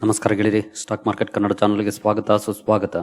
ನಮಸ್ಕಾರ ಗೆಳೆಯರಿ stock market Kannada ಚಾನಲ್ಗೆ ಸ್ವಾಗತ, ಸುಸ್ವಾಗತ.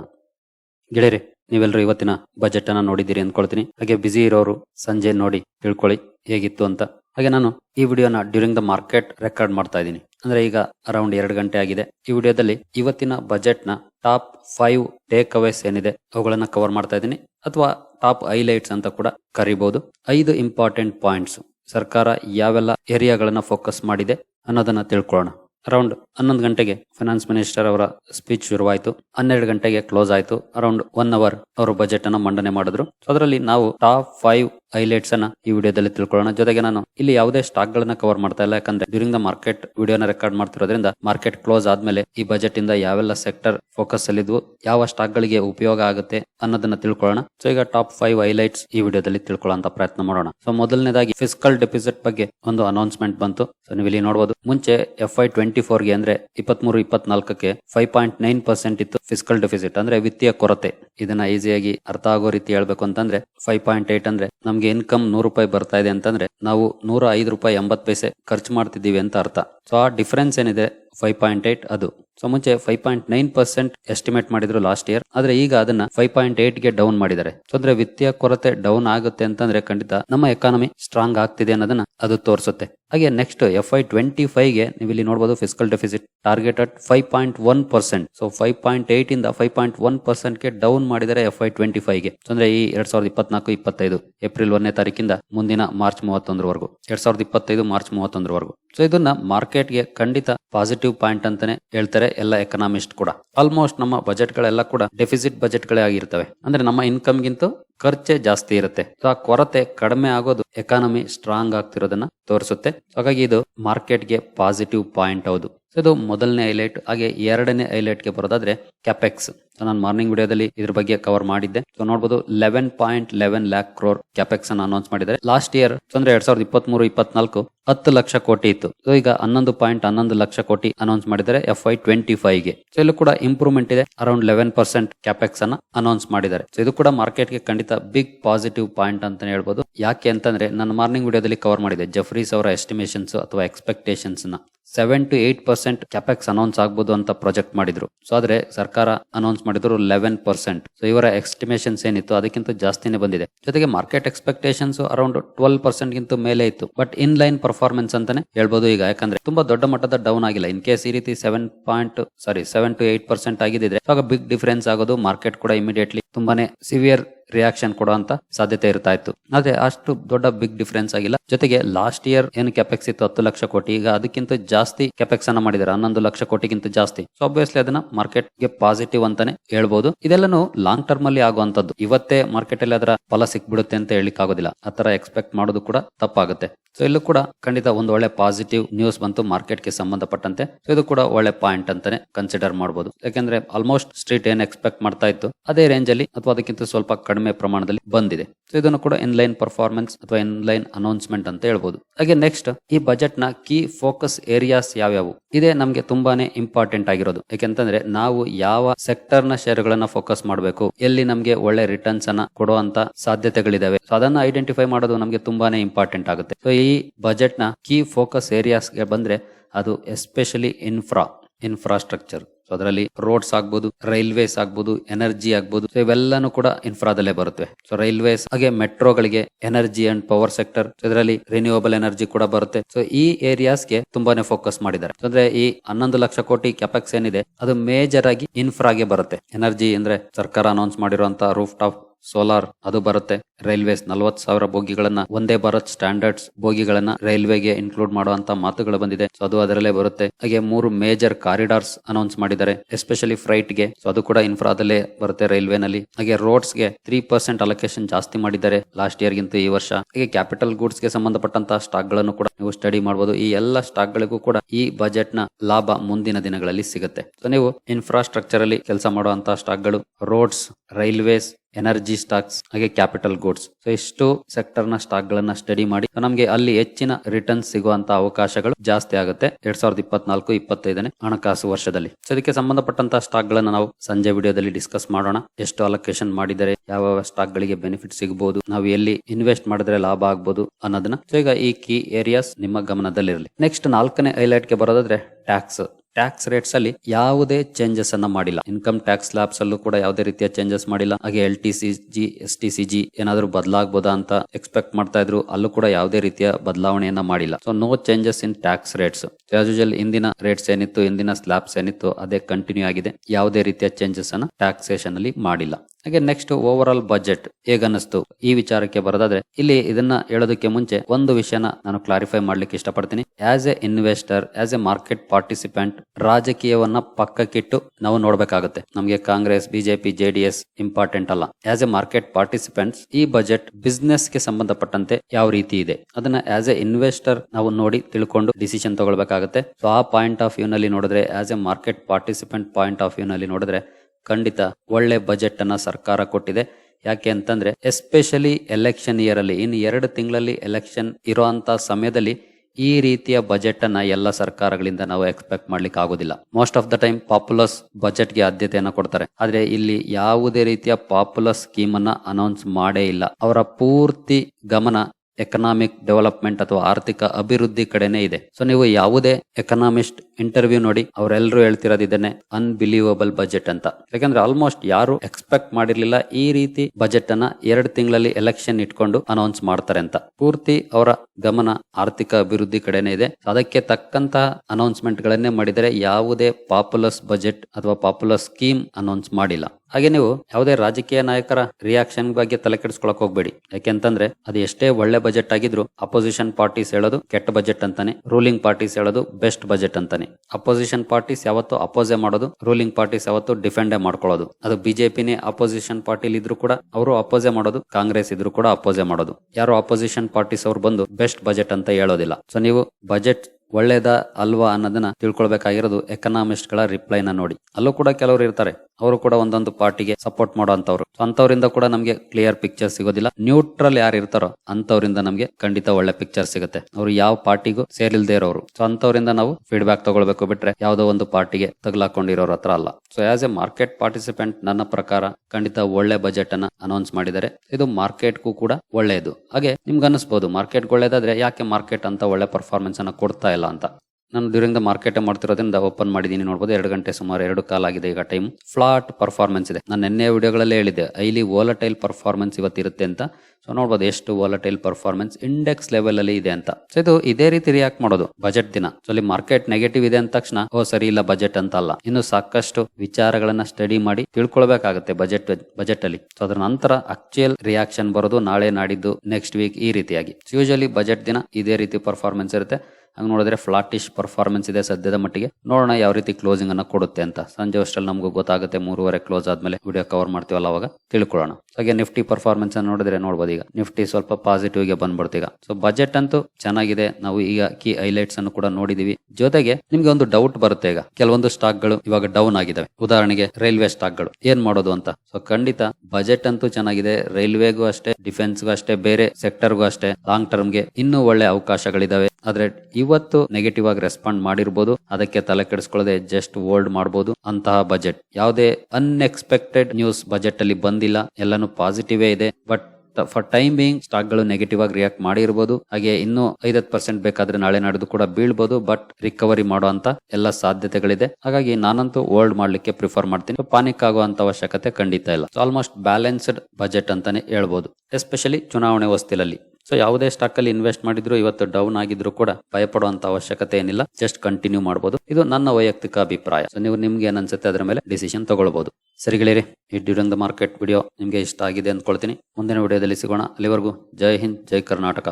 ಗೆಳೆಯರಿ ನೀವೆಲ್ಲರೂ ಇವತ್ತಿನ ಬಜೆಟ್ ಅನ್ನ ನೋಡಿದ್ದೀರಿ ಅಂದ್ಕೊಳ್ತೀನಿ. ಹಾಗೆ ಬಿಸಿ ಇರೋರು ಸಂಜೆ ನೋಡಿ ತಿಳ್ಕೊಳ್ಳಿ ಹೇಗಿತ್ತು ಅಂತ. ಹಾಗೆ ನಾನು ಈ ವಿಡಿಯೋನ ಡ್ಯೂರಿಂಗ್ ದ ಮಾರ್ಕೆಟ್ ರೆಕಾರ್ಡ್ ಮಾಡ್ತಾ ಇದ್ದೀನಿ. ಅಂದ್ರೆ ಈಗ ಅರೌಂಡ್ ಎರಡು ಗಂಟೆ ಆಗಿದೆ. ಈ ವಿಡಿಯೋದಲ್ಲಿ ಇವತ್ತಿನ ಬಜೆಟ್ನ ಟಾಪ್ ಫೈವ್ ಟೇಕ್ ಅವೇಸ್ ಏನಿದೆ ಅವುಗಳನ್ನ ಕವರ್ ಮಾಡ್ತಾ ಇದ್ದೀನಿ. ಅಥವಾ ಟಾಪ್ ಹೈಲೈಟ್ಸ್ ಅಂತ ಕೂಡ ಕರಿಬಹುದು ಐದು ಇಂಪಾರ್ಟೆಂಟ್ ಪಾಯಿಂಟ್ಸ್ ಸರ್ಕಾರ ಯಾವೆಲ್ಲ ಏರಿಯಾಗಳನ್ನ ಫೋಕಸ್ ಮಾಡಿದೆ ಅನ್ನೋದನ್ನ ತಿಳ್ಕೊಳ್ಳೋಣ. ಅರೌಂಡ್ ಹನ್ನೊಂದು ಗಂಟೆಗೆ ಫೈನಾನ್ಸ್ ಮಿನಿಸ್ಟರ್ ಅವರ ಸ್ಪೀಚ್ ಶುರುವಾಯಿತು. ಹನ್ನೆರಡು ಗಂಟೆಗೆ ಕ್ಲೋಸ್ ಆಯಿತು. ಅರೌಂಡ್ ಒನ್ ಅವರ್ ಅವರು ಬಜೆಟ್ ಅನ್ನು ಮಂಡನೆ ಮಾಡಿದ್ರು. ಅದರಲ್ಲಿ ನಾವು ಟಾಪ್ ಫೈವ್ ಹೈಲೈಟ್ಸ್ ಅನ್ನ ಈ ವಿಡಿಯೋದಲ್ಲಿ ತಿಳ್ಕೊಳ್ಳೋಣ. ಜೊತೆಗೆ ನಾನು ಇಲ್ಲಿ ಯಾವುದೇ ಸ್ಟಾಕ್ ಗಳನ್ನ ಕವರ್ ಮಾಡ್ತಾ ಇಲ್ಲ. ಯಾಕಂದ್ರೆ ಡ್ಯೂರಿಂಗ್ ದ ಮಾರ್ಕೆಟ್ ವಿಡಿಯೋನ ರೆಕಾರ್ಡ್ ಮಾಡ್ತಿರೋದ್ರಿಂದ ಮಾರ್ಕೆಟ್ ಕ್ಲೋಸ್ ಆದ್ಮೇಲೆ ಈ ಬಜೆಟ್ ಇಂದ ಯಾವೆಲ್ಲ ಸೆಕ್ಟರ್ ಫೋಕಸ್ ಅಲ್ಲಿದ್ವು ಯಾವ ಸ್ಟಾಕ್ ಗಳಿಗೆ ಉಪಯೋಗ ಆಗುತ್ತೆ ಅನ್ನೋದನ್ನ ತಿಳ್ಕೊಳ್ಳೋಣ. ಸೊ ಈಗ ಟಾಪ್ ಫೈವ್ ಹೈಲೈಟ್ಸ್ ಈ ವಿಡಿಯೋದಲ್ಲಿ ತಿಳ್ಕೊಳ್ಳೋ ಪ್ರಯತ್ನ ಮಾಡೋಣ. ಸೊ ಮೊದಲನೇದಾಗಿ ಫಿಸಿಕಲ್ ಡೆಪಿಸಿಟ್ ಬಗ್ಗೆ ಒಂದು ಅನೌನ್ಸ್ಮೆಂಟ್ ಬಂತು. ಸೊ ನೀವು ಇಲ್ಲಿ ನೋಡಬಹುದು ಮುಂಚೆ ಎಫ್ ಐ ಟ್ವೆಂಟಿ ಫೋರ್ಗೆ ಅಂದ್ರೆ ಇಪ್ಪತ್ಮೂರು, ಇಪ್ಪತ್ನಾಲ್ಕಕ್ಕೆ ಫೈವ್ ಪಾಯಿಂಟ್ ನೈನ್ ಪರ್ಸೆಂಟ್ ಇತ್ತು ಫಿಸಿಕಲ್ ಡೆಪಿಸಿಟ್ ಅಂದ್ರೆ ವಿತ್ತೀಯ ಕೊರತೆ. ಇದನ್ನ ಈಸಿಯಾಗಿ ಅರ್ಥ ಆಗೋ ರೀತಿ ಹೇಳ್ಬೇಕು ಅಂತಂದ್ರೆ ಫೈವ್ ಪಾಯಿಂಟ್ ಏಟ್ ಅಂದ್ರೆ ನಮ್ಗೆ ಇನ್ಕಮ್ ನೂರು ರೂಪಾಯಿ ಬರ್ತಾ ಇದೆ ಅಂತಂದ್ರೆ ನಾವು ನೂರ ಐದು ರೂಪಾಯಿ ಎಂಬತ್ ಪೈಸೆ ಖರ್ಚು ಮಾಡ್ತಿದ್ದೀವಿ ಅಂತ ಅರ್ಥ. ಸೊ ಆ ಡಿಫರೆನ್ಸ್ ಏನಿದೆ? ಫೈವ್ ಪಾಯಿಂಟ್ ಏಟ್ ಅದು. ಸೊ ಮುಂಚೆ five point nine percent estimate ಮಾಡಿದ್ರು ಲಾಸ್ಟ್ ಇಯರ್ ಆದ್ರೆ ಈಗ ಅದನ್ನ ಫೈವ್ ಪಾಯಿಂಟ್ ಏಟ್ಗೆ ಡೌನ್ ಮಾಡಿದ್ದಾರೆ. ಸೊ ಅಂದ್ರೆ ವಿತ್ತೀಯ ಕೊರತೆ ಡೌನ್ ಆಗುತ್ತೆ ಅಂತಂದ್ರೆ ಖಂಡಿತ ನಮ್ಮ ಎಕಾನಮಿ ಸ್ಟ್ರಾಂಗ್ ಆಗ್ತಿದೆ ಅನ್ನೋದನ್ನ ಅದು ತೋರಿಸುತ್ತೆ. ಹಾಗೆ ನೆಕ್ಸ್ಟ್ ಎಫ್ ಐ ಟ್ವೆಂಟಿ ಫೈವ್ಗೆ ನೀವು ಇಲ್ಲಿ ನೋಡಬಹುದು fiscal deficit target at five point one percent so five point eight ಇಂದ ಫೈವ್ ಪಾಯಿಂಟ್ ಒನ್ ಪರ್ಸೆಂಟ್ಗೆ ಡೌನ್ ಮಾಡಿದರೆ ಎಫ್ ಐ ಟ್ವೆಂಟಿ ಫೈವ್ಗೆ ಅಂದ್ರೆ ಈ ಎರಡ್ ಸಾವಿರದ ಇಪ್ಪತ್ನಾಲ್ಕು, ಇಪ್ಪತ್ತೈದು, ಏಪ್ರಿಲ್ ಒಂದನೇ ತಾರೀಕಿಂದ ಮುಂದಿನ ಮಾರ್ಚ್ ಮೂವತ್ತೊಂದರವರೆಗೂ. ಎರಡ್ ಸಾವಿರದ ಇಪ್ಪತ್ತೈದು, ಮಾರ್ಚ್ ಮೂವತ್ತೊಂದರವರೆಗೂ. ಸೊ ಇದನ್ನ ಮಾರ್ಕೆಟ್ಗೆ ಖಂಡಿತ ಪಾಸಿಟಿವ್ ಪಾಯಿಂಟ್ ಅಂತಾನೆ ಹೇಳ್ತಾರೆ ಎಲ್ಲ ಎಕನಾಮಿಸ್ಟ್ ಕೂಡ. ಆಲ್ಮೋಸ್ಟ್ ನಮ್ಮ ಬಜೆಟ್ ಗಳೆಲ್ಲ ಕೂಡ ಡೆಫಿಸಿಟ್ ಬಜೆಟ್ ಗಳೇ ಆಗಿರ್ತವೆ. ಅಂದ್ರೆ ನಮ್ಮ ಇನ್ಕಮ್ ಗಿಂತ ಖರ್ಚೆ ಜಾಸ್ತಿ ಇರುತ್ತೆ. ಸೊ ಆ ಕೊರತೆ ಕಡಿಮೆ ಆಗೋದು ಎಕಾನಮಿ ಸ್ಟ್ರಾಂಗ್ ಆಗ್ತಿರೋದನ್ನ ತೋರಿಸುತ್ತೆ. ಹಾಗಾಗಿ ಇದು ಮಾರ್ಕೆಟ್ಗೆ ಪಾಸಿಟಿವ್ ಪಾಯಿಂಟ್ ಹೌದು ಇದು ಮೊದಲನೇ ಹೈಲೈಟ್ ಹಾಗೆ ಎರಡನೇ ಹೈಲೈಟ್ಗೆ ಬರೋದಾದ್ರೆ ಕ್ಯಾಪೆಕ್ಸ್ ನಾನು ಮಾರ್ನಿಂಗ್ ವಿಡಿಯೋದಲ್ಲಿ ಇದ್ರ ಬಗ್ಗೆ ಕವರ್ ಮಾಡಿದ್ದೆ. ಸೊ ನೋಡಬಹುದು eleven point eleven lakh crore capex ಅನ್ನು ಅನೌನ್ಸ್ ಮಾಡಿದ್ದಾರೆ. ಲಾಸ್ಟ್ ಇಯರ್ ಅಂದ್ರೆ ಎರಡ್ ಸಾವಿರದ ಇಪ್ಪತ್ತ್ ಮೂರು ಇಪ್ಪತ್ನಾಲ್ಕು ಹತ್ತು ಲಕ್ಷ ಕೋಟಿ ಇತ್ತು. ಸೊ ಈಗ ಹನ್ನೊಂದು ಪಾಯಿಂಟ್ ಹನ್ನೊಂದು ಲಕ್ಷ ಕೋಟಿ ಅನೌನ್ಸ್ ಮಾಡಿದ್ದಾರೆ ಎಫ್ ಐ ಟ್ವೆಂಟಿ ಫೈವ್ಗೆ. ಸೊ ಇಲ್ಲೂ ಕೂಡ ಇಂಪ್ರೂವ್ಮೆಂಟ್ ಇದೆ. ಅರೌಂಡ್ ಲೆವೆನ್ ಪರ್ಸೆಂಟ್ ಕ್ಯಾಪೆಕ್ಸ್ ಅನ್ನ ಅನೌನ್ಸ್ ಮಾಡಿದ್ದಾರೆ. ಸೊ ಇದು ಕೂಡ ಮಾರ್ಕೆಟ್ಗೆ ಖಂಡಿತ ಬಿಗ್ ಪಾಸಿಟಿವ್ ಪಾಯಿಂಟ್ ಅಂತಾನೆ ಹೇಳ್ಬೋದು. ಯಾಕೆ ಅಂತಂದ್ರೆ ನನ್ನ ಮಾರ್ನಿಂಗ್ ವಿಡಿಯೋದಲ್ಲಿ ಕವರ್ ಮಾಡಿದೆ ಜಫ್ರೀಸ್ ಅವರ ಎಸ್ಟಿಮೇಷನ್ಸ್ ಅಥವಾ ಎಕ್ಸ್ಪೆಕ್ಟೇಷನ್ಸ್ನ. Seven to eight percent capex announce ಆಗ್ಬೋದು ಅಂತ ಪ್ರಾಜೆಕ್ಟ್ ಮಾಡಿದ್ರು. ಸೊ ಆದ್ರೆ ಸರ್ಕಾರ ಅನೌನ್ಸ್ ಮಾಡಿದ್ರು ಲೆವೆನ್ ಪರ್ಸೆಂಟ್ ಸೊ ಇವರ ಎಸ್ಟಿಮೇಷನ್ಸ್ ಏನಿತ್ತು, ಅದಕ್ಕಿಂತ ಜಾಸ್ತಿನೇ ಬಂದಿದೆ. ಜೊತೆಗೆ market expectations around twelve percent ಗಿಂತ ಮೇಲೆ ಇತ್ತು. ಬಟ್ ಇನ್ ಲೈನ್ ಪರ್ಫಾರ್ಮೆನ್ಸ್ ಅಂತಾನೆ ಹೇಳ್ಬೋದು ಈಗ. ಯಾಕಂದ್ರೆ ತುಂಬಾ ದೊಡ್ಡ ಮಟ್ಟದ ಡೌನ್ ಆಗಿಲ್ಲ. ಇನ್ ಕೇಸ್ ಈ ರೀತಿ seven point sorry seven to eight percent ಆಗಿದ್ರೆ ಆಗ ಬಿಗ್ ಡಿಫರೆನ್ಸ್ ಆಗೋದು ಮಾರ್ಕೆಟ್ ಕೂಡ ಇಮಿಡಿಯೇಟ್ಲಿ ತುಂಬಾನೇ ಸಿವಿಯರ್ ರಿಯಾಕ್ಷನ್ ಕೊಡುವಂತ ಸಾಧ್ಯತೆ ಇರ್ತಾ ಇತ್ತು. ಆದ್ರೆ ಅಷ್ಟು ದೊಡ್ಡ ಬಿಗ್ ಡಿಫರೆನ್ಸ್ ಆಗಿಲ್ಲ. ಜೊತೆಗೆ ಲಾಸ್ಟ್ ಇಯರ್ ಏನು ಕೆಪೆಕ್ಸ್ ಇತ್ತು? ಹತ್ತು ಲಕ್ಷ ಕೋಟಿ. ಈಗ ಅದಕ್ಕಿಂತ ಜಾಸ್ತಿ ಕೆಪೆಕ್ಸ್ ಅನ್ನ ಮಾಡಿದ್ದಾರೆ ಹನ್ನೊಂದು ಲಕ್ಷ ಕೋಟಿಗಿಂತ ಜಾಸ್ತಿ. ಸೊ ಅಬ್ವಿಯಸ್ಲಿ ಅದನ್ನ ಮಾರ್ಕೆಟ್ಗೆ ಪಾಸಿಟಿವ್ ಅಂತಾನೆ ಹೇಳ್ಬಹುದು ಇದೆಲ್ಲನೂ ಲಾಂಗ್ ಟರ್ಮ್ ಅಲ್ಲಿ ಆಗುವಂತದ್ದು ಇವತ್ತೇ ಮಾರ್ಕೆಟ್ ಅಲ್ಲಿ ಅದರ ಫಲ ಸಿಕ್ಬಿಡುತ್ತೆ ಅಂತ ಹೇಳಿಕ್ ಆಗೋದಿಲ್ಲ ಆತರ ಎಕ್ಸ್ಪೆಕ್ಟ್ ಮಾಡೋದು ಕೂಡ ತಪ್ಪಾಗುತ್ತೆ. ಸೊ ಇಲ್ಲೂ ಕೂಡ ಖಂಡಿತ ಒಂದು ಒಳ್ಳೆ ಪಾಸಿಟಿವ್ ನ್ಯೂಸ್ ಬಂತು ಮಾರ್ಕೆಟ್ಗೆ ಸಂಬಂಧಪಟ್ಟಂತೆ. ಇದು ಕೂಡ ಒಳ್ಳೆ ಪಾಯಿಂಟ್ ಅಂತಾನೆ ಕನ್ಸಿಡರ್ ಮಾಡಬಹುದು ಯಾಕಂದ್ರೆ ಆಲ್ಮೋಸ್ಟ್ ಸ್ಟ್ರೀಟ್ ಏನ್ ಎಕ್ಸ್ಪೆಕ್ಟ್ ಮಾಡ್ತಾ ಇತ್ತು. ಅದೇ ರೇಂಜ್ ಅಲ್ಲಿ ಅಥವಾ ಅದಕ್ಕಿಂತ ಸ್ವಲ್ಪ ಕಡಿಮೆ ಪ್ರಮಾಣದಲ್ಲಿ ಬಂದಿದೆ. ಸೊ ಇದನ್ನು ಕೂಡ ಇನ್ ಲೈನ್ ಪರ್ಫಾರ್ಮೆನ್ಸ್ ಅಥವಾ ಇನ್ ಲೈನ್ ಅನೌನ್ಸ್ಮೆಂಟ್ ಅಂತ ಹೇಳ್ಬೋದು. ಹಾಗೆ ನೆಕ್ಸ್ಟ್ ಈ ಬಜೆಟ್ನ ಕೀ ಫೋಕಸ್ ಏರಿಯಾಸ್ ಯಾವ್ಯಾವು? ಇದೇ ನಮ್ಗೆ ತುಂಬಾನೇ ಇಂಪಾರ್ಟೆಂಟ್ ಆಗಿರೋದು. ಯಾಕೆಂತಂದ್ರೆ ನಾವು ಯಾವ ಸೆಕ್ಟರ್ನ ಗಳನ್ನ ಫೋಕಸ್ ಮಾಡಬೇಕು, ಎಲ್ಲಿ ನಮ್ಗೆ ಒಳ್ಳೆ ರಿಟರ್ನ್ಸ್ ಅನ್ನ ಕೊಡುವಂತ ಸಾಧ್ಯತೆಗಳಿದಾವೆ. ಸೊ ಅದನ್ನ ಐಡೆಂಟಿಫೈ ಮಾಡೋದು ನಮ್ಗೆ ತುಂಬಾನೇ ಇಂಪಾರ್ಟೆಂಟ್ ಆಗುತ್ತೆ. ಸೊ ಈ ಬಜೆಟ್ನ ಕೀ ಫೋಕಸ್ ಏರಿಯಾಸ್ಗೆ ಬಂದ್ರೆ ಅದು ಎಸ್ಪೆಷಲಿ ಇನ್ಫ್ರಾ ಇನ್ಫ್ರಾಸ್ಟ್ರಕ್ಚರ್ ಸೊ ಅದರಲ್ಲಿ ರೋಡ್ಸ್ ಆಗ್ಬೋದು ರೈಲ್ವೇಸ್ ಆಗ್ಬೋದು ಎನರ್ಜಿ ಆಗ್ಬೋದು ಸೊ ಇವೆಲ್ಲಾನು ಕೂಡ ಇನ್ಫ್ರಾದಲ್ಲೇ ಬರುತ್ತೆ. ಸೊ ರೈಲ್ವೇಸ್ ಹಾಗೆ ಮೆಟ್ರೋಗಳಿಗೆ ಎನರ್ಜಿ ಅಂಡ್ ಪವರ್ ಸೆಕ್ಟರ್ ಇದರಲ್ಲಿ ರಿನ್ಯೂವಬಲ್ ಎನರ್ಜಿ ಕೂಡ ಬರುತ್ತೆ. ಸೊ ಈ ಏರಿಯಾಸ್ಗೆ ತುಂಬಾನೇ ಫೋಕಸ್ ಮಾಡಿದ್ದಾರೆ. ಅಂದ್ರೆ ಈ ಹನ್ನೊಂದು ಲಕ್ಷ ಕೋಟಿ ಕೆಪೆಕ್ಸ್ ಏನಿದೆ, ಅದು ಮೇಜರ್ ಆಗಿ ಇನ್ಫ್ರಾಗೆ ಬರುತ್ತೆ. ಎನರ್ಜಿ ಅಂದ್ರೆ ಸರ್ಕಾರ ಅನೌನ್ಸ್ ಮಾಡಿರುವಂತಹ ರೂಫ್ ಟಾಪ್ ಸೋಲಾರ್, ಅದು ಬರುತ್ತೆ. ರೈಲ್ವೇಸ್ ನಲವತ್ತು ಸಾವಿರ ಬೋಗಿಗಳನ್ನ, ಒಂದೇ ಭಾರತ್ ಸ್ಟ್ಯಾಂಡರ್ಡ್ಸ್ ಬೋಗಿಗಳನ್ನ ರೈಲ್ವೆಗೆ ಇನ್ಕ್ಲೂಡ್ ಮಾಡುವಂತ ಮಾತುಗಳು ಬಂದಿದೆ. ಸೊ ಅದು ಅದರಲ್ಲೇ ಬರುತ್ತೆ. ಹಾಗೆ ಮೂರು ಮೇಜರ್ ಕಾರಿಡಾರ್ಸ್ ಅನೌನ್ಸ್ ಮಾಡಿದ್ದಾರೆ. ಎಸ್ಪೆಷಲಿ ಫ್ರೈಟ್ಗೆ ಸೊ ಅದು ಕೂಡ ಇನ್ಫ್ರಾದಲ್ಲೇ ಬರುತ್ತೆ ರೈಲ್ವೆನಲ್ಲಿ ಹಾಗೆ ರೋಡ್ಸ್ಗೆ ತ್ರೀ ಪರ್ಸೆಂಟ್ ಅಲೋಕೇಶನ್ ಜಾಸ್ತಿ ಮಾಡಿದ್ದಾರೆ ಲಾಸ್ಟ್ ಇಯರ್ ಗಿಂತ ಈ ವರ್ಷ. ಹಾಗೆ ಕ್ಯಾಪಿಟಲ್ ಗೂಡ್ಸ್ಗೆ ಸಂಬಂಧಪಟ್ಟಂತಹ ಸ್ಟಾಕ್ಗಳನ್ನು ಕೂಡ ನೀವು ಸ್ಟಡಿ ಮಾಡಬಹುದು ಈ ಎಲ್ಲ ಸ್ಟಾಕ್ ಗಳಿಗೂ ಕೂಡ ಈ ಬಜೆಟ್ನ ಲಾಭ ಮುಂದಿನ ದಿನಗಳಲ್ಲಿ ಸಿಗುತ್ತೆ. ಸೊ ನೀವು ಇನ್ಫ್ರಾಸ್ಟ್ರಕ್ಚರ್ ಅಲ್ಲಿ ಕೆಲಸ ಮಾಡುವಂತಹ ಸ್ಟಾಕ್ಗಳು ರೋಡ್ಸ್ ರೈಲ್ವೇಸ್ ಎನರ್ಜಿ ಸ್ಟಾಕ್ಸ್, ಹಾಗೆ ಕ್ಯಾಪಿಟಲ್ ಗೂಡ್ಸ್. ಸೊ ಇಷ್ಟು ಸೆಕ್ಟರ್ನ ಸ್ಟಾಕ್ ಗಳನ್ನ ಸ್ಟಡಿ ಮಾಡಿ ನಮಗೆ ಅಲ್ಲಿ ಹೆಚ್ಚಿನ ರಿಟರ್ನ್ ಸಿಗುವಂತ ಅವಕಾಶಗಳು ಜಾಸ್ತಿ ಆಗುತ್ತೆ. ಎರಡ್ ಸಾವಿರದ ಇಪ್ಪತ್ನಾಲ್ಕು, ಇಪ್ಪತ್ತೈದನೇ ಹಣಕಾಸು ವರ್ಷದಲ್ಲಿ. ಸೊ ಇದಕ್ಕೆ ಸಂಬಂಧಪಟ್ಟಂತಹ ಸ್ಟಾಕ್ ಗಳನ್ನ ನಾವು ಸಂಜೆ ವಿಡಿಯೋದಲ್ಲಿ ಡಿಸ್ಕಸ್ ಮಾಡೋಣ. ಎಷ್ಟು ಅಲೋಕೇಶನ್ ಮಾಡಿದರೆ, ಯಾವ ಯಾವ ಸ್ಟಾಕ್ ಗಳಿಗೆ ಬೆನಿಫಿಟ್ ಸಿಗಬಹುದು ನಾವು ಎಲ್ಲಿ ಇನ್ವೆಸ್ಟ್ ಮಾಡಿದ್ರೆ ಲಾಭ ಆಗ್ಬಹುದು ಅನ್ನೋದನ್ನ. ಸೊ ಈಗ ಈ ಕೀ ಏರಿಯಾಸ್ ನಿಮ್ಮ ಗಮನದಲ್ಲಿರಲಿ. ನೆಕ್ಸ್ಟ್ ನಾಲ್ಕನೇ ಹೈಲೈಟ್ಗೆ ಬರೋದಾದ್ರೆ ಟ್ಯಾಕ್ಸ್ ಟ್ಯಾಕ್ಸ್ ರೇಟ್ಸ್ ಅಲ್ಲಿ ಯಾವುದೇ ಚೇಂಜಸ್ ಅನ್ನ ಮಾಡಿಲ್ಲ. ಇನ್ಕಮ್ ಟ್ಯಾಕ್ಸ್ ಲ್ಯಾಬ್ಸ್ ಅಲ್ಲೂ ಕೂಡ ಯಾವುದೇ ರೀತಿಯ ಚೇಂಜಸ್ ಮಾಡಿಲ್ಲ. ಹಾಗೆ L T C G S T C G ಏನಾದ್ರು ಬದಲಾಗಬಹುದಾ ಅಂತ ಎಕ್ಸ್ಪೆಕ್ಟ್ ಮಾಡ್ತಾ ಇದ್ರು. ಅಲ್ಲೂ ಕೂಡ ಯಾವುದೇ ರೀತಿಯ ಬದಲಾವಣೆಯನ್ನ ಮಾಡಿಲ್ಲ. So no changes in tax rates usual ಇಂದಿನ ರೇಟ್ಸ್ ಏನಿತ್ತು, ಇಂದಿನ ಸ್ಲಾಬ್ಸ್ ಏನಿತ್ತು, ಅದೇ ಕಂಟಿನ್ಯೂ ಆಗಿದೆ. ಯಾವುದೇ ರೀತಿಯ ಚೇಂಜಸ್ ಅನ್ನ ಟ್ಯಾಕ್ಸೇಷನ್ ಅಲ್ಲಿ ಮಾಡಿಲ್ಲ. ಹಾಗೆ ನೆಕ್ಸ್ಟ್ ಓವರ್ ಆಲ್ ಬಜೆಟ್ ಹೇಗನ್ನಿಸ್ತು? ಈ ವಿಚಾರಕ್ಕೆ ಬರೋದಾದ್ರೆ, ಇಲ್ಲಿ ಇದನ್ನ ಹೇಳೋದಕ್ಕೆ ಮುಂಚೆ ಒಂದು ವಿಷಯನ ನಾನು ಕ್ಲಾರಿಫೈ ಮಾಡ್ಲಿಕ್ಕೆ ಇಷ್ಟಪಡ್ತೀನಿ. As a investor as a market participant ರಾಜಕೀಯವನ್ನ ಪಕ್ಕಕ್ಕಿಟ್ಟು ನಾವು ನೋಡ್ಬೇಕಾಗುತ್ತೆ. ನಮಗೆ ಕಾಂಗ್ರೆಸ್ ಬಿಜೆಪಿ ಜೆಡಿಎಸ್ ಇಂಪಾರ್ಟೆಂಟ್ ಅಲ್ಲ. ಆಸ್ ಎ ಮಾರ್ಕೆಟ್ ಪಾರ್ಟಿಸಿಪೆಂಟ್ಸ್ ಈ ಬಜೆಟ್ ಬಿಸ್ನೆಸ್ಗೆ ಸಂಬಂಧಪಟ್ಟಂತೆ ಯಾವ ರೀತಿ ಇದೆ? ಅದನ್ನ ಆಸ್ ಎ ಇನ್ವೆಸ್ಟರ್ ನಾವು ನೋಡಿ ತಿಳ್ಕೊಂಡು ಡಿಸಿಷನ್ ತಗೊಳ್ಬೇಕಾಗುತ್ತೆ. ಸೊ ಆ ಪಾಯಿಂಟ್ ಆಫ್ ವ್ಯೂ ನಲ್ಲಿ ನೋಡಿದ್ರೆ as a market participant point of view ನಲ್ಲಿ ನೋಡಿದ್ರೆ ಖಂಡಿತ ಒಳ್ಳೆ ಬಜೆಟ್ ಅನ್ನ ಸರ್ಕಾರ ಕೊಟ್ಟಿದೆ. ಯಾಕೆ ಅಂತಂದ್ರೆ ಎಸ್ಪೆಷಲಿ ಎಲೆಕ್ಷನ್ ಇಯರ್ ಅಲ್ಲಿ ಇನ್ನು ಎರಡು ತಿಂಗಳಲ್ಲಿ ಎಲೆಕ್ಷನ್ ಇರೋಂತ ಸಮಯದಲ್ಲಿ ಈ ರೀತಿಯ ಬಜೆಟ್ ಅನ್ನ ಎಲ್ಲ ಸರ್ಕಾರಗಳಿಂದ ನಾವು ಎಕ್ಸ್ಪೆಕ್ಟ್ ಮಾಡ್ಲಿಕ್ಕೆ ಆಗೋದಿಲ್ಲ. Most of the time populist ಬಜೆಟ್ಗೆ ಆದ್ಯತೆಯನ್ನ ಕೊಡ್ತಾರೆ. ಆದ್ರೆ ಇಲ್ಲಿ ಯಾವುದೇ ರೀತಿಯ ಪಾಪ್ಯುಲಸ್ ಸ್ಕೀಮ್ ಅನ್ನ ಅನೌನ್ಸ್ ಮಾಡೇ ಇಲ್ಲ. ಅವರ ಪೂರ್ತಿ ಗಮನ ಎಕನಾಮಿಕ್ ಡೆವಲಪ್ಮೆಂಟ್ ಅಥವಾ ಆರ್ಥಿಕ ಅಭಿವೃದ್ಧಿ ಕಡೆನೇ ಇದೆ. ಸೊ ನೀವು ಯಾವುದೇ ಎಕನಾಮಿಸ್ಟ್ ಇಂಟರ್ವ್ಯೂ ನೋಡಿ ಅವರೆಲ್ಲರೂ ಹೇಳ್ತಿರೋದು ಇದನ್ನೇ ಅನ್ಬಿಲೀವಬಲ್ ಬಜೆಟ್ ಅಂತ. ಯಾಕಂದ್ರೆ ಆಲ್ಮೋಸ್ಟ್ ಯಾರು ಎಕ್ಸ್ಪೆಕ್ಟ್ ಮಾಡಿರ್ಲಿಲ್ಲ ಈ ರೀತಿ ಬಜೆಟ್ ಅನ್ನ ಎರಡು ತಿಂಗಳಲ್ಲಿ ಎಲೆಕ್ಷನ್ ಇಟ್ಕೊಂಡು ಅನೌನ್ಸ್ ಮಾಡ್ತಾರೆ ಅಂತ. ಪೂರ್ತಿ ಅವರ ಗಮನ ಆರ್ಥಿಕ ಅಭಿವೃದ್ಧಿ ಕಡೆನೇ ಇದೆ. ಅದಕ್ಕೆ ತಕ್ಕಂತಹ ಅನೌನ್ಸ್ಮೆಂಟ್ ಗಳನ್ನೇ ಮಾಡಿದರೆ ಯಾವುದೇ ಪಾಪ್ಯುಲಸ್ ಬಜೆಟ್ ಅಥವಾ ಪಾಪ್ಯುಲರ್ ಸ್ಕೀಮ್ ಅನೌನ್ಸ್ ಮಾಡಿಲ್ಲ. ಹಾಗೆ ನೀವು ಯಾವುದೇ ರಾಜಕೀಯ ನಾಯಕರ ರಿಯಾಕ್ಷನ್ ಬಗ್ಗೆ ತಲೆ ಕೆಡಿಸ್ಕೊಳಕ್ ಹೋಗ್ಬೇಡಿ. ಯಾಕೆಂತಂದ್ರೆ ಅದು ಎಷ್ಟೇ ಒಳ್ಳೆ ಬಜೆಟ್ ಆಗಿದ್ರು ಅಪೋಸಿಷನ್ ಪಾರ್ಟೀಸ್ ಹೇಳೋದು ಕೆಟ್ಟ ಬಜೆಟ್ ಅಂತಾನೆ ರೂಲಿಂಗ್ ಪಾರ್ಟೀಸ್ ಹೇಳೋದು ಬೆಸ್ಟ್ ಬಜೆಟ್ ಅಂತಾನೆ. ಅಪೋಸಿಷನ್ ಪಾರ್ಟೀಸ್ ಯಾವತ್ತು ಅಪೋಸೆ ಮಾಡೋದು ರೂಲಿಂಗ್ ಪಾರ್ಟೀಸ್ ಯಾವತ್ತು ಡಿಫೆಂಡೇ ಮಾಡ್ಕೊಳ್ಳೋದು. ಅದು ಬಿಜೆಪಿನೇ ಅಪೋಸಿಷನ್ ಪಾರ್ಟಿಲಿ ಇದ್ರು ಕೂಡ ಅವರು ಅಪೋಸೆ ಮಾಡೋದು, ಕಾಂಗ್ರೆಸ್ ಇದ್ರು ಕೂಡ ಅಪೋಸೆ ಮಾಡೋದು. ಯಾರು ಅಪೋಸಿಷನ್ ಪಾರ್ಟೀಸ್ ಅವ್ರು ಬಂದು ಬೆಸ್ಟ್ ಬಜೆಟ್ ಅಂತ ಹೇಳೋದಿಲ್ಲ. ಸೊ ನೀವು ಬಜೆಟ್ ಒಳ್ಳೇದ, ಅಲ್ವಾ ಅನ್ನೋದನ್ನ ತಿಳ್ಕೊಳ್ಬೇಕಾಗಿರೋದು ಎಕನಾಮಿಸ್ಟ್ಗಳ ರಿಪ್ಲೈನ ನೋಡಿ. ಅಲ್ಲೂ ಕೂಡ ಕೆಲವರು ಇರ್ತಾರೆ. ಅವರು ಕೂಡ ಒಂದೊಂದು ಪಾರ್ಟಿಗೆ ಸಪೋರ್ಟ್ ಮಾಡುವಂತವ್ರು ಅಂತವರಿಂದ ಕೂಡ ನಮಗೆ ಕ್ಲಿಯರ್ ಪಿಕ್ಚರ್ ಸಿಗೋದಿಲ್ಲ. ನ್ಯೂಟ್ರಲ್ ಯಾರು ಇರ್ತಾರೋ ಅಂತವರಿಂದ ನಮಗೆ ಖಂಡಿತ ಒಳ್ಳೆ ಪಿಕ್ಚರ್ ಸಿಗುತ್ತೆ. ಅವರು ಯಾವ ಪಾರ್ಟಿಗೂ ಸೇರಿಲ್ದೆ ಇರೋರು. ಸೊ ಅಂತವರಿಂದ ನಾವು ಫೀಡ್ಬ್ಯಾಕ್ ತಗೊಳ್ಬೇಕು ಬಿಟ್ರೆ ಯಾವುದೋ ಒಂದು ಪಾರ್ಟಿಗೆ ತಗಲಾಕೊಂಡಿರೋರ ಹತ್ರ ಅಲ್ಲ. So as a market participant ನನ್ನ ಪ್ರಕಾರ ಖಂಡಿತ ಒಳ್ಳೆ ಬಜೆಟ್ ಅನ್ನ ಅನೌನ್ಸ್ ಮಾಡಿದರೆ ಇದು ಮಾರ್ಕೆಟ್ಗೂ ಕೂಡ ಒಳ್ಳೆಯದು. ಹಾಗೆ ನಿಮ್ಗೆ ಅನಿಸ್ಬೋದು ಮಾರ್ಕೆಟ್ ಒಳ್ಳೇದಾದ್ರೆ ಯಾಕೆ ಮಾರ್ಕೆಟ್ ಅಂತ ಒಳ್ಳೆ ಪರ್ಫಾರ್ಮೆನ್ಸ್ ಅನ್ನ ಕೊಡ್ತಾ ಇಲ್ಲ ಅಂತ. ನಾನು ಡ್ಯೂರಿಂಗ್ ದ ಮಾರ್ಕೆಟ್ ಮಾಡ್ತಿರೋದ್ರಿಂದ ಓಪನ್ ಮಾಡಿದ್ದೀನಿ ನೋಡಬಹುದು ಎರಡು ಗಂಟೆ ಸುಮಾರು ಎರಡು ಕಾಲ್ ಆಗಿದೆ ಈಗ ಟೈಮ್. ಫ್ಲಾಟ್ ಪರ್ಫಾರ್ಮೆನ್ಸ್ ಇದೆ. ನಾನು ನಿನ್ನೆ ವಿಡಿಯೋಗಳಲ್ಲಿ ಹೇಳಿದೆ ಐಲಿ ವೋಲಟೈಲ್ ಪರ್ಫಾರ್ಮೆನ್ಸ್ ಇವತ್ತಿರುತ್ತೆ ಅಂತ. ಸೊ ನೋಡ್ಬೋದು ಎಷ್ಟು ವೋಲಟೈಲ್ ಪರ್ಫಾರ್ಮೆನ್ಸ್ ಇಂಡೆಕ್ಸ್ ಲೆವೆಲ್ ಅಲ್ಲಿ ಇದೆ ಅಂತ. ಸೊ ಇದು ಇದೇ ರೀತಿ ರಿಯಾಕ್ಟ್ ಮಾಡೋದು. ಬಜೆಟ್ ದಿನ. ಸೊ ಅಲ್ಲಿ ಮಾರ್ಕೆಟ್ ನೆಗೆಟಿವ್ ಇದೆ ಅಂದ ತಕ್ಷಣ, ಓ ಸರಿ ಇಲ್ಲ ಬಜೆಟ್ ಅಂತ ಅಲ್ಲ. ಇನ್ನು ಸಾಕಷ್ಟು ವಿಚಾರಗಳನ್ನ ಸ್ಟಡಿ ಮಾಡಿ ತಿಳ್ಕೊಳ್ಬೇಕಾಗುತ್ತೆ ಬಜೆಟ್ ಬಜೆಟ್ ಅಲ್ಲಿ. ಸೊ ಅದರ ನಂತರ ಆಕ್ಚುಯಲ್ ರಿಯಾಕ್ಷನ್ ಬರೋದು ನಾಳೆ ನಾಡಿದ್ದು ನೆಕ್ಸ್ಟ್ ವೀಕ್ ಈ ರೀತಿಯಾಗಿ. ಯೂಶಲಿ ಬಜೆಟ್ ದಿನ ಇದೇ ರೀತಿ ಪರ್ಫಾರ್ಮೆನ್ಸ್ ಇರುತ್ತೆ. ಹಂಗೆ ನೋಡಿದ್ರೆ ಫ್ಲಾಟಿಶ್ ಪರ್ಫಾರ್ಮೆನ್ಸ್ ಇದೆ ಸದ್ಯದ ಮಟ್ಟಿಗೆ. ನೋಡೋಣ ಯಾವ ರೀತಿ ಕ್ಲೋಸಿಂಗ್ ಅನ್ನ ಕೊಡುತ್ತೆ ಅಂತ. ಸಂಜೆ ಅಷ್ಟರಲ್ಲಿ ನಮಗೂ ಗೊತ್ತಾಗುತ್ತೆ ಮೂರುವರೆ ಕ್ಲೋಸ್ ಆದ್ಮೇಲೆ ವಿಡಿಯೋ ಕವರ್ ಮಾಡ್ತೀವಲ್ಲ ಅವಾಗ. ತಿಳ್ಕೊಳ್ಳೋಣ. ಹಾಗೆ ನಿಫ್ಟಿ ಪರ್ಫಾರ್ಮೆನ್ಸ್ ಅನ್ನು ನೋಡಿದ್ರೆ ನೋಡಬಹುದು ಈಗ. ನಿಫ್ಟಿ ಸ್ವಲ್ಪ ಪಾಸಿಟಿವ್ಗೆ ಬಂದ್ಬಿಡ್ತು ಈಗ. ಸೊ ಬಜೆಟ್ ಅಂತೂ ಚೆನ್ನಾಗಿದೆ. ನಾವು ಈಗ ಕೀ ಹೈಲೈಟ್ಸ್ ಅನ್ನು ಕೂಡ ನೋಡಿದೀವಿ. ಜೊತೆಗೆ ನಿಮ್ಗೆ ಒಂದು ಡೌಟ್ ಬರುತ್ತೆ ಈಗ. ಕೆಲವೊಂದು ಸ್ಟಾಕ್ಗಳು ಇವಾಗ ಡೌನ್ ಆಗಿದಾವೆ. ಉದಾಹರಣೆಗೆ ರೈಲ್ವೆ ಸ್ಟಾಕ್ಗಳು. ಏನ್ ಮಾಡೋದು ಅಂತ? ಸೊ ಖಂಡಿತ ಬಜೆಟ್ ಅಂತೂ ಚೆನ್ನಾಗಿದೆ. ರೈಲ್ವೆಗೂ ಅಷ್ಟೇ ಡಿಫೆನ್ಸ್ಗೂ ಅಷ್ಟೇ, ಬೇರೆ ಸೆಕ್ಟರ್ಗೂ ಅಷ್ಟೇ. ಲಾಂಗ್ ಟರ್ಮ್ಗೆ ಇನ್ನೂ ಒಳ್ಳೆ ಅವಕಾಶಗಳಿದಾವೆ. ಆದ್ರೆ ಇವತ್ತು ನೆಗೆಟಿವ್ ಆಗಿ ರೆಸ್ಪಾಂಡ್ ಮಾಡಿರ್ಬೋದು. ಅದಕ್ಕೆ ತಲೆ ಕೆಡಿಸ್ಕೊಳ್ಳದೆ ಜಸ್ಟ್ ಹೋಲ್ಡ್ ಮಾಡಬಹುದು ಅಂತಹ ಬಜೆಟ್ ಯಾವುದೇ ಅನ್ಎಕ್ಸ್ಪೆಕ್ಟೆಡ್ ನ್ಯೂಸ್ ಬಜೆಟ್ ಅಲ್ಲಿ ಬಂದಿಲ್ಲ. ಎಲ್ಲಾನು ಪಾಸಿಟಿವ್ ಇದೆ. ಬಟ್ ಫಾರ್ ಟೈಮ್ ಬಿಂಗ್ ಸ್ಟಾಕ್ಗಳು ನೆಗೆಟಿವ್ ಆಗಿ ರಿಯಾಕ್ಟ್ ಮಾಡಿರ್ಬೋದು. ಹಾಗೆ ಇನ್ನು ಐದತ್ ಪರ್ಸೆಂಟ್ ಬೇಕಾದ್ರೆ ನಾಳೆ ನಡೆದು ಕೂಡ ಬೀಳ್ಬೋದು. ಬಟ್ ರಿಕವರಿ ಅಂತ ಎಲ್ಲ ಸಾಧ್ಯತೆಗಳಿದೆ. ಹಾಗಾಗಿ ನಾನಂತೂ ಹೋಲ್ಡ್ ಮಾಡ್ಲಿಕ್ಕೆ ಪ್ರಿಫರ್ ಮಾಡ್ತೀನಿ. ಪಾನಿಕ್ ಆಗುವಂತ ಅವಶ್ಯಕತೆ ಖಂಡಿತ ಇಲ್ಲ. ಆಲ್ಮೋಸ್ಟ್ ಬ್ಯಾಲೆನ್ಸ್ಡ್ ಬಜೆಟ್ ಅಂತಾನೆ ಹೇಳ್ಬೋದು. ಎಸ್ಪೆಷಲಿ ಚುನಾವಣೆ ಹೊಸ್ತಿಲಲ್ಲಿ ಸೊ ಯಾವುದೇ ಸ್ಟಾಕ್ ಅಲ್ಲಿ ಇನ್ವೆಸ್ಟ್ ಮಾಡಿದ್ರು ಇವತ್ತು ಡೌನ್ ಆಗಿದ್ರು ಕೂಡ ಭಯಪಡುವಂತ ಅವಶ್ಯಕತೆ ಏನಿಲ್ಲ. ಜಸ್ಟ್ ಕಂಟಿನ್ಯೂ ಮಾಡಬಹುದು ಇದು ನನ್ನ ವೈಯಕ್ತಿಕ ಅಭಿಪ್ರಾಯ. ಸೊ ನೀವು ನಿಮ್ಗೆ ಏನನ್ಸುತ್ತೆ ಅದರ ಮೇಲೆ ಡಿಸಿಷನ್ ತಗೊಳ್ಬಹುದು ಸರಿ ಗೆಳೆಯರಿ, ಈ ಡ್ಯೂರಿಂಗ್ ದ ಮಾರ್ಕೆಟ್ ವಿಡಿಯೋ ನಿಮ್ಗೆ ಇಷ್ಟ ಆಗಿದೆ ಅಂದ್ಕೊಳ್ತೀನಿ. ಮುಂದಿನ ವಿಡಿಯೋದಲ್ಲಿ ಸಿಗೋಣ. ಅಲ್ಲಿವರೆಗೂ ಜೈ ಹಿಂದ್, ಜೈ ಕರ್ನಾಟಕ.